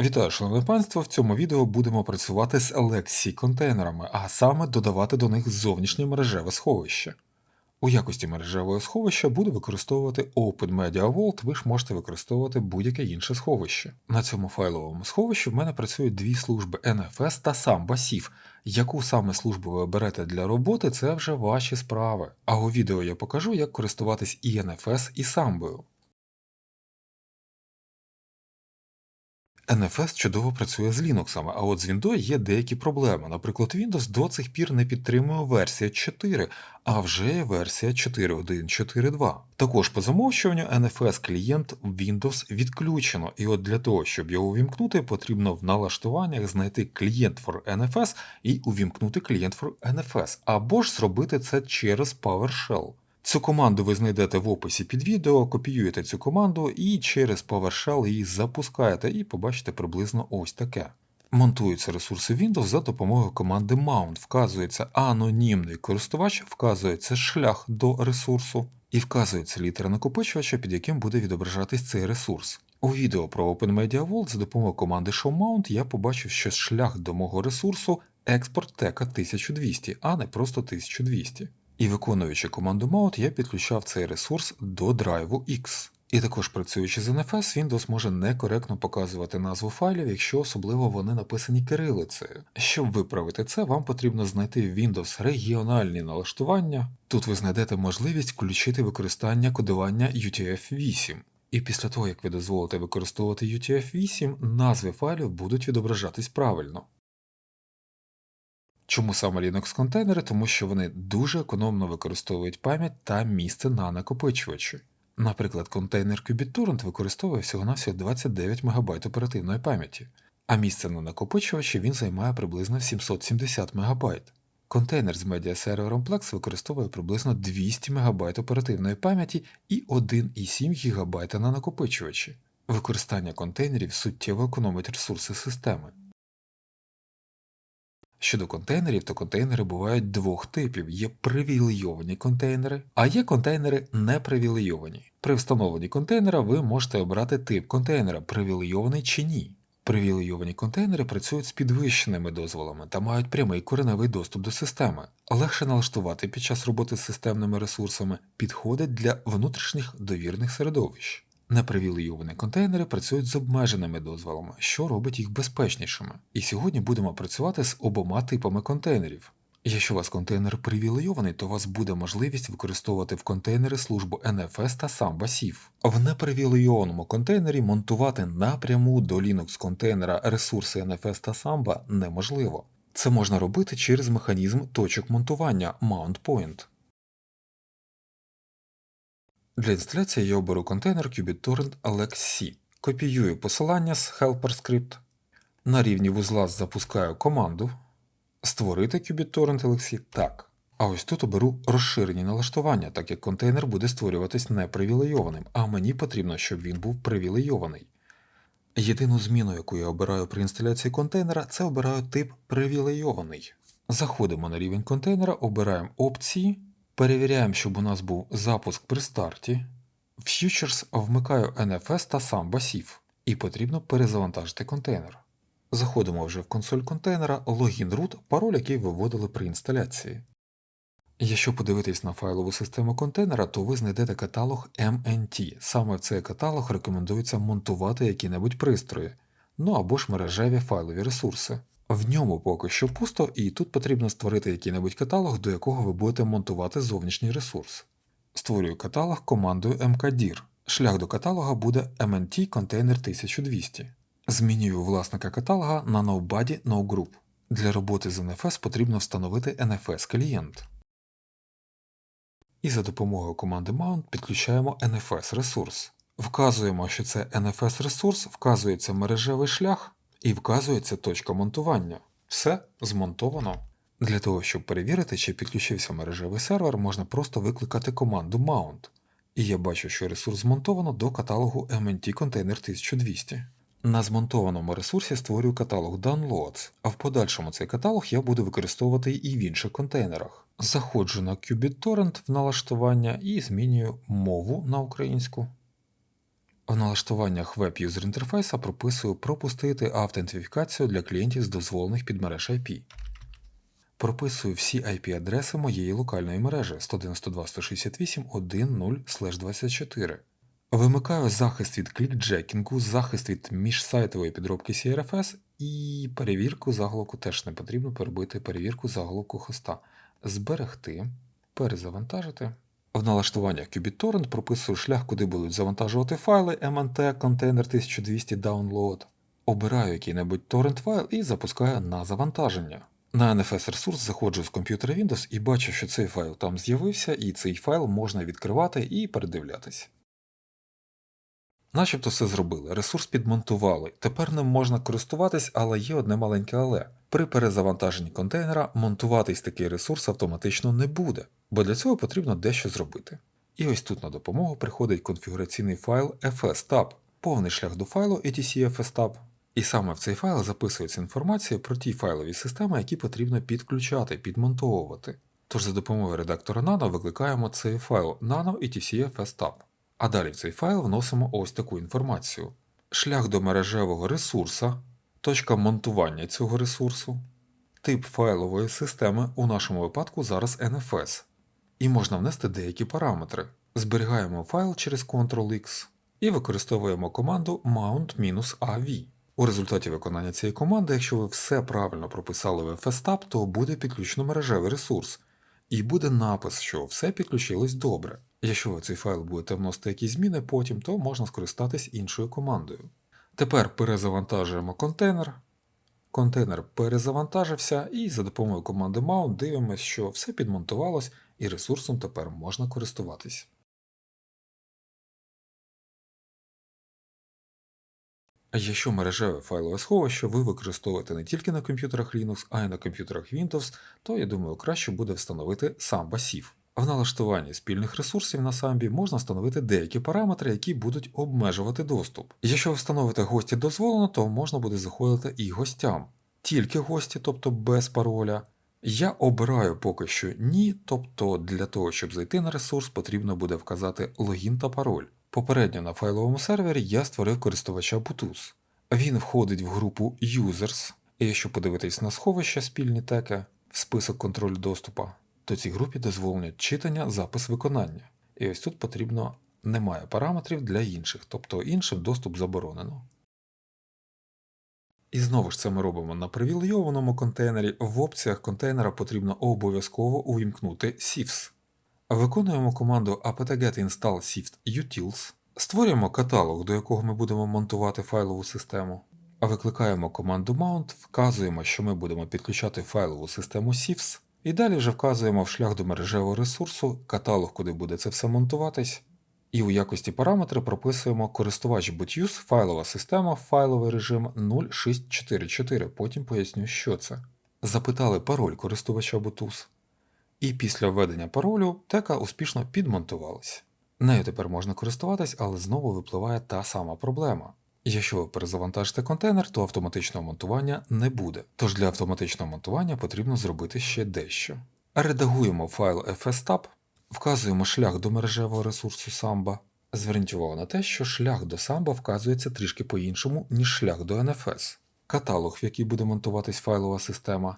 Вітаю, шановне панство! В цьому відео будемо працювати з Lexi контейнерами, а саме додавати до них зовнішнє мережеве сховище. У якості мережевого сховища буду використовувати Open Media Vault, ви ж можете використовувати будь-яке інше сховище. На цьому файловому сховищі в мене працюють дві служби NFS та Samba SIF. Яку саме службу ви оберете для роботи, це вже ваші справи. А у відео я покажу, як користуватись і NFS, і Samba. NFS чудово працює з Linux, а от з Windows є деякі проблеми. Наприклад, Windows до цих пір не підтримує версія 4, а вже є версія 4.1.4.2. Також по замовчуванню NFS клієнт Windows відключено, і от для того, щоб його увімкнути, потрібно в налаштуваннях знайти клієнт for NFS і увімкнути клієнт for NFS, або ж зробити це через PowerShell. Цю команду ви знайдете в описі під відео, копіюєте цю команду і через PowerShell її запускаєте і побачите приблизно ось таке. Монтуються ресурси Windows за допомогою команди mount, вказується анонімний користувач, вказується шлях до ресурсу і вказується літера накопичувача, під яким буде відображатись цей ресурс. У відео про Open Media Vault за допомогою команди showMount я побачив, що шлях до мого ресурсу експорт тека 1200, а не просто 1200. І виконуючи команду mount, я підключав цей ресурс до драйву X. І також працюючи з NFS, Windows може некоректно показувати назву файлів, якщо особливо вони написані кирилицею. Щоб виправити це, вам потрібно знайти в Windows регіональні налаштування. Тут ви знайдете можливість включити використання кодування UTF-8. І після того, як ви дозволите використовувати UTF-8, назви файлів будуть відображатись правильно. Чому саме Linux контейнери? Тому що вони дуже економно використовують пам'ять та місце на накопичувачі. Наприклад, контейнер QBitTorrent використовує всього-навсього 29 МБ оперативної пам'яті, а місце на накопичувачі він займає приблизно 770 МБ. Контейнер з медіасервером Plex використовує приблизно 200 МБ оперативної пам'яті і 1,7 ГБ на накопичувачі. Використання контейнерів суттєво економить ресурси системи. Щодо контейнерів, то контейнери бувають двох типів: є привілейовані контейнери, а є контейнери непривілейовані. При встановленні контейнера ви можете обрати тип контейнера, привілейований чи ні. Привілейовані контейнери працюють з підвищеними дозволами та мають прямий кореневий доступ до системи. Легше налаштувати під час роботи з системними ресурсами, підходить для внутрішніх довірних середовищ. Непривілейовані контейнери працюють з обмеженими дозволами, що робить їх безпечнішими. І сьогодні будемо працювати з обома типами контейнерів. Якщо у вас контейнер привілейований, то у вас буде можливість використовувати в контейнери службу NFS та Samba SIF. В непривілейованому контейнері монтувати напряму до Linux контейнера ресурси NFS та Samba неможливо. Це можна робити через механізм точок монтування Mount Point. Для інсталяції я оберу контейнер QBitTorrent LXC. Копіюю посилання з Helper Script. На рівні вузла запускаю команду Створити QBitTorrent LXC так. А ось тут оберу розширені налаштування, так як контейнер буде створюватись непривілейованим, а мені потрібно, щоб він був привілейований. Єдину зміну, яку я обираю при інсталяції контейнера, це обираю тип привілейований. Заходимо на рівень контейнера, обираємо опції. Перевіряємо, щоб у нас був запуск при старті. В Futures вмикаю NFS та Samba SIF і потрібно перезавантажити контейнер. Заходимо вже в консоль контейнера, логін root, пароль, який виводили при інсталяції. Якщо подивитись на файлову систему контейнера, то ви знайдете каталог MNT. Саме в цей каталог рекомендується монтувати які-небудь пристрої, ну або ж мережеві файлові ресурси. В ньому поки що пусто, і тут потрібно створити який-небудь каталог, до якого ви будете монтувати зовнішній ресурс. Створюю каталог командою mkdir. Шлях до каталога буде mnt Container 1200. Змінюю власника каталога на Nobody NoGroup. Для роботи з NFS потрібно встановити NFS клієнт. І за допомогою команди Mount підключаємо NFS ресурс. Вказуємо, що це NFS ресурс, вказується мережевий шлях. І вказується точка монтування. Все змонтовано. Для того, щоб перевірити, чи підключився мережевий сервер, можна просто викликати команду mount. І я бачу, що ресурс змонтовано до каталогу MNT Container 1200. На змонтованому ресурсі створюю каталог Downloads, а в подальшому цей каталог я буду використовувати і в інших контейнерах. Заходжу на QBitTorrent в налаштування і змінюю мову на українську. В налаштуваннях Web User інтерфейса прописую пропустити автентифікацію для клієнтів з дозволених підмереж IP. Прописую всі IP-адреси моєї локальної мережі 192.168.1.0/24. Вимикаю захист від клікджекінгу, захист від міжсайтової підробки CRFS і перевірку заголовку теж не потрібно перебити перевірку заголовку хоста. Зберегти, перезавантажити. В налаштуваннях QBitTorrent прописую шлях, куди будуть завантажувати файли MNT контейнер 1200 download. Обираю який-небудь торрент файл і запускаю на завантаження. На NFS ресурс заходжу з комп'ютера Windows і бачу, що цей файл там з'явився, і цей файл можна відкривати і передивлятись. Начебто все зробили, ресурс підмонтували. Тепер ним можна користуватись, але є одне маленьке але. При перезавантаженні контейнера монтуватись такий ресурс автоматично не буде, бо для цього потрібно дещо зробити. І ось тут на допомогу приходить конфігураційний файл fstab, повний шлях до файлу etcfstab. І саме в цей файл записується інформація про ті файлові системи, які потрібно підключати, підмонтовувати. Тож за допомогою редактора Nano викликаємо цей файл nano etcfstab. А далі в цей файл вносимо ось таку інформацію: шлях до мережевого ресурса, точка монтування цього ресурсу, тип файлової системи, у нашому випадку зараз NFS. І можна внести деякі параметри. Зберігаємо файл через Ctrl-X і використовуємо команду mount-av. У результаті виконання цієї команди, якщо ви все правильно прописали в FSTab, то буде підключено мережевий ресурс, і буде напис, що все підключилось добре. Якщо ви цей файл будете вносити якісь зміни потім, то можна скористатись іншою командою. Тепер перезавантажуємо контейнер. Контейнер перезавантажився, і за допомогою команди mount дивимося, що все підмонтувалось і ресурсом тепер можна користуватись. Якщо мережеве файлове сховище ви використовуєте не тільки на комп'ютерах Linux, а й на комп'ютерах Windows, то я думаю, краще буде встановити Samba SIF. В налаштуванні спільних ресурсів на Samba можна встановити деякі параметри, які будуть обмежувати доступ. Якщо ви встановите гості дозволено, то можна буде заходити і гостям. Тільки гості, тобто без пароля. Я обираю поки що ні, тобто для того, щоб зайти на ресурс, потрібно буде вказати логін та пароль. Попередньо на файловому сервері я створив користувача Bluetooth. Він входить в групу Users, і якщо подивитись на сховища спільні теки в список контролю доступу, то цій групі дозволено читання, запис виконання. І ось тут потрібно немає параметрів для інших, тобто іншим доступ заборонено. І знову ж це ми робимо на привілейованому контейнері. В опціях контейнера потрібно обов'язково увімкнути SIFS. Виконуємо команду apt-get install sift utils, створюємо каталог, до якого ми будемо монтувати файлову систему. Викликаємо команду mount, вказуємо, що ми будемо підключати файлову систему SIFS, і далі вже вказуємо в шлях до мережевого ресурсу, каталог, куди буде це все монтуватись. І у якості параметри прописуємо користувач BootUse, файлова система, файловий режим 0644, потім поясню, що це. Запитали пароль користувача Bluetooth. І після введення паролю тека успішно підмонтувалась. Нею тепер можна користуватись, але знову випливає та сама проблема. Якщо ви перезавантажите контейнер, то автоматичного монтування не буде. Тож для автоматичного монтування потрібно зробити ще дещо. Редагуємо файл fstab, вказуємо шлях до мережевого ресурсу Samba. Зверніть увагу на те, що шлях до Samba вказується трішки по-іншому, ніж шлях до NFS, каталог, в який буде монтуватись файлова система,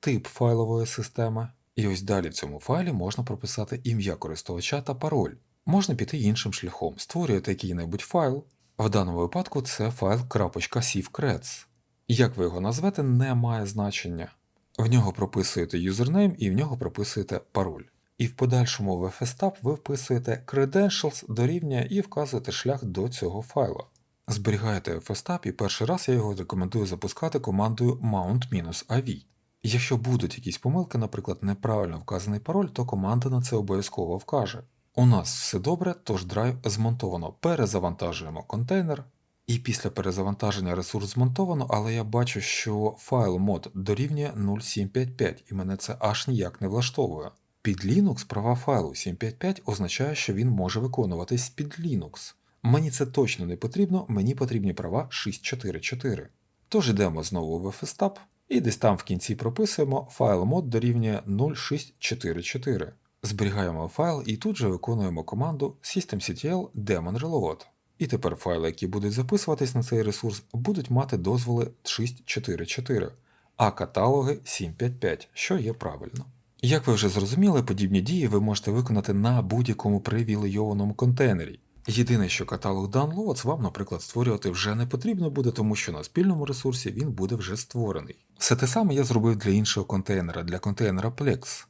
тип файлової системи. І ось далі в цьому файлі можна прописати ім'я користувача та пароль. Можна піти іншим шляхом, створюєте який-небудь файл. В даному випадку це файл .sivcreds. Як ви його назвете, не має значення. В нього прописуєте юзернейм і в нього прописуєте пароль. І в подальшому в FSTab ви вписуєте credentials дорівнює і вказуєте шлях до цього файла. Зберігаєте FSTab і перший раз я його рекомендую запускати командою mount-av. Якщо будуть якісь помилки, наприклад, неправильно вказаний пароль, то команда на це обов'язково вкаже. У нас все добре, тож драйв змонтовано. Перезавантажуємо контейнер. І після перезавантаження ресурс змонтовано, але я бачу, що файл мод дорівнює 0755 і мене це аж ніяк не влаштовує. Під Linux права файлу 755 означає, що він може виконуватись під Linux. Мені це точно не потрібно, мені потрібні права 644. Тож йдемо знову в FSTab і десь там в кінці прописуємо файл мод дорівнює 0644. Зберігаємо файл і тут же виконуємо команду systemctl daemon reload. І тепер файли, які будуть записуватись на цей ресурс, будуть мати дозволи 644, а каталоги 755, що є правильно. Як ви вже зрозуміли, подібні дії ви можете виконати на будь-якому привілейованому контейнері. Єдине, що каталог Downloads вам, наприклад, створювати вже не потрібно буде, тому що на спільному ресурсі він буде вже створений. Все те саме я зробив для іншого контейнера, для контейнера Plex.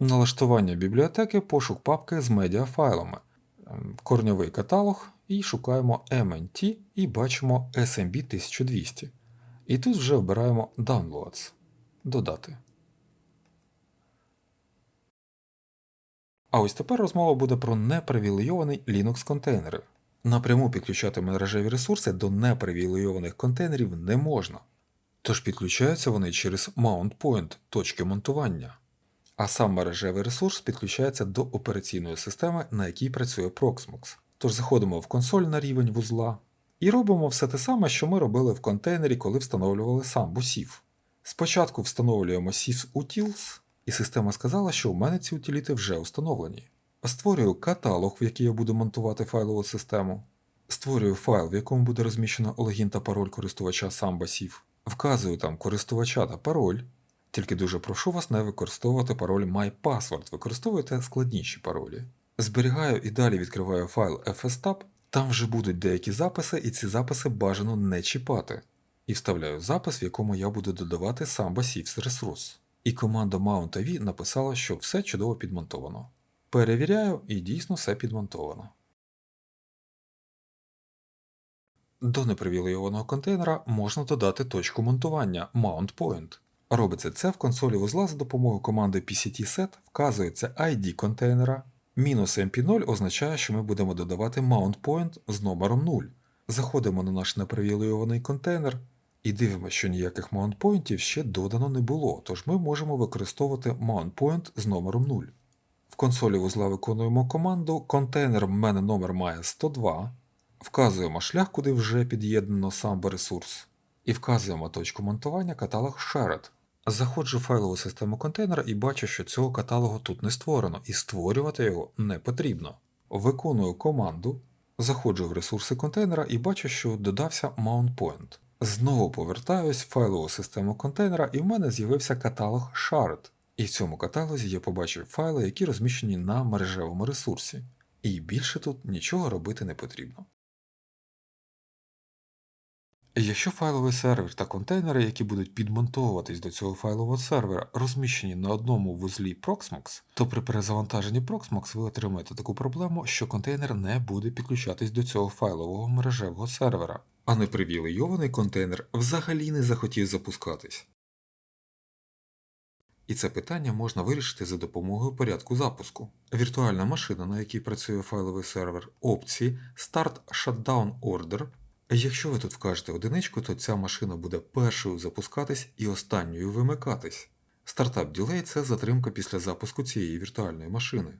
Налаштування бібліотеки, пошук папки з медіафайлами, ем, корньовий каталог і шукаємо MNT і бачимо SMB 1200. І тут вже вбираємо Downloads. Додати. А ось тепер розмова буде про непривілейований Linux контейнери. Напряму підключати мережеві ресурси до непривілейованих контейнерів не можна. Тож підключаються вони через Mount Point точки монтування. А сам мережевий ресурс підключається до операційної системи, на якій працює Proxmox. Тож заходимо в консоль на рівень вузла і робимо все те саме, що ми робили в контейнері, коли встановлювали сам SIF. Спочатку встановлюємо SIF utils, і система сказала, що у мене ці утиліти вже встановлені. Створюю каталог, в який я буду монтувати файлову систему. Створюю файл, в якому буде розміщено логін та пароль користувача Samba SIF. Вказую там користувача та пароль. Тільки дуже прошу вас не використовувати пароль MyPassword, використовуйте складніші паролі. Зберігаю і далі відкриваю файл FSTab, там вже будуть деякі записи, і ці записи бажано не чіпати. І вставляю запис, в якому я буду додавати Samba SIFs ресурс. І команда MountAV написала, що все чудово підмонтовано. Перевіряю, і дійсно все підмонтовано. До непривілейованого контейнера можна додати точку монтування Mount Point. Робиться це в консолі вузла за допомогою команди pct-set, вказується ID контейнера. Мінус MP0 означає, що ми будемо додавати Mount Point з номером 0. Заходимо на наш непривілейований контейнер і дивимося, що ніяких Pointів ще додано не було, тож ми можемо використовувати Mount Point з номером 0. В консолі вузла виконуємо команду контейнер в мене номер має 102, вказуємо шлях, куди вже під'єднано сам ресурс, і вказуємо точку монтування каталог Shared. Заходжу в файлову систему контейнера і бачу, що цього каталогу тут не створено, і створювати його не потрібно. Виконую команду, заходжу в ресурси контейнера і бачу, що додався Mount Point. Знову повертаюсь в файлову систему контейнера, і в мене з'явився каталог Shard. І в цьому каталозі я побачив файли, які розміщені на мережевому ресурсі. І більше тут нічого робити не потрібно. Якщо файловий сервер та контейнери, які будуть підмонтовуватись до цього файлового сервера, розміщені на одному вузлі Proxmox, то при перезавантаженні Proxmox ви отримаєте таку проблему, що контейнер не буде підключатись до цього файлового мережевого сервера, а непривілейований контейнер взагалі не захотів запускатись. І це питання можна вирішити за допомогою порядку запуску. Віртуальна машина, на якій працює файловий сервер, опції Start Shutdown Order. Якщо ви тут вкажете одиничку, то ця машина буде першою запускатись і останньою вимикатись. Стартап Delay – це затримка після запуску цієї віртуальної машини.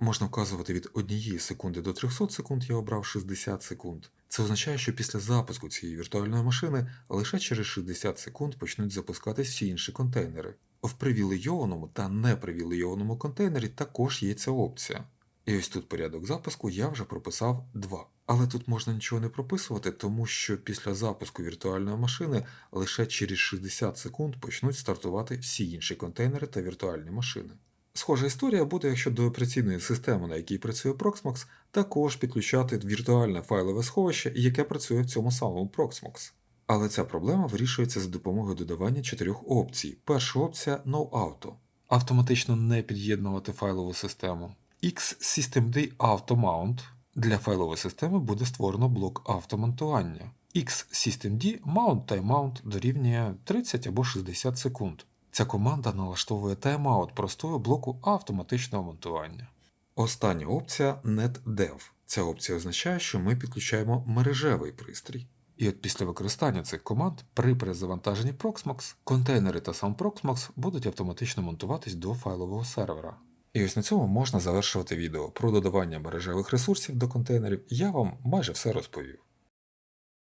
Можна вказувати від 1 секунди до 300 секунд, я обрав 60 секунд. Це означає, що після запуску цієї віртуальної машини лише через 60 секунд почнуть запускатись всі інші контейнери. В привілейованому та непривілейованому контейнері також є ця опція. І ось тут порядок запуску я вже прописав 2. Але тут можна нічого не прописувати, тому що після запуску віртуальної машини лише через 60 секунд почнуть стартувати всі інші контейнери та віртуальні машини. Схожа історія буде, якщо до операційної системи, на якій працює Proxmox, також підключати віртуальне файлове сховище, яке працює в цьому самому Proxmox. Але ця проблема вирішується за допомогою додавання чотирьох опцій. Перша опція No Auto. Автоматично не під'єднувати файлову систему. X-Systemd Auto-Mount. Для файлової системи буде створено блок автомонтування. X-Systemd Mount Timeout дорівнює 30 або 60 секунд. Ця команда налаштовує тайм-аут простою блоку автоматичного монтування. Остання опція NetDev. Ця опція означає, що ми підключаємо мережевий пристрій. І от після використання цих команд при перезавантаженні Proxmox контейнери та сам Proxmox будуть автоматично монтуватись до файлового сервера. І ось на цьому можна завершувати відео про додавання мережевих ресурсів до контейнерів. Я вам майже все розповів.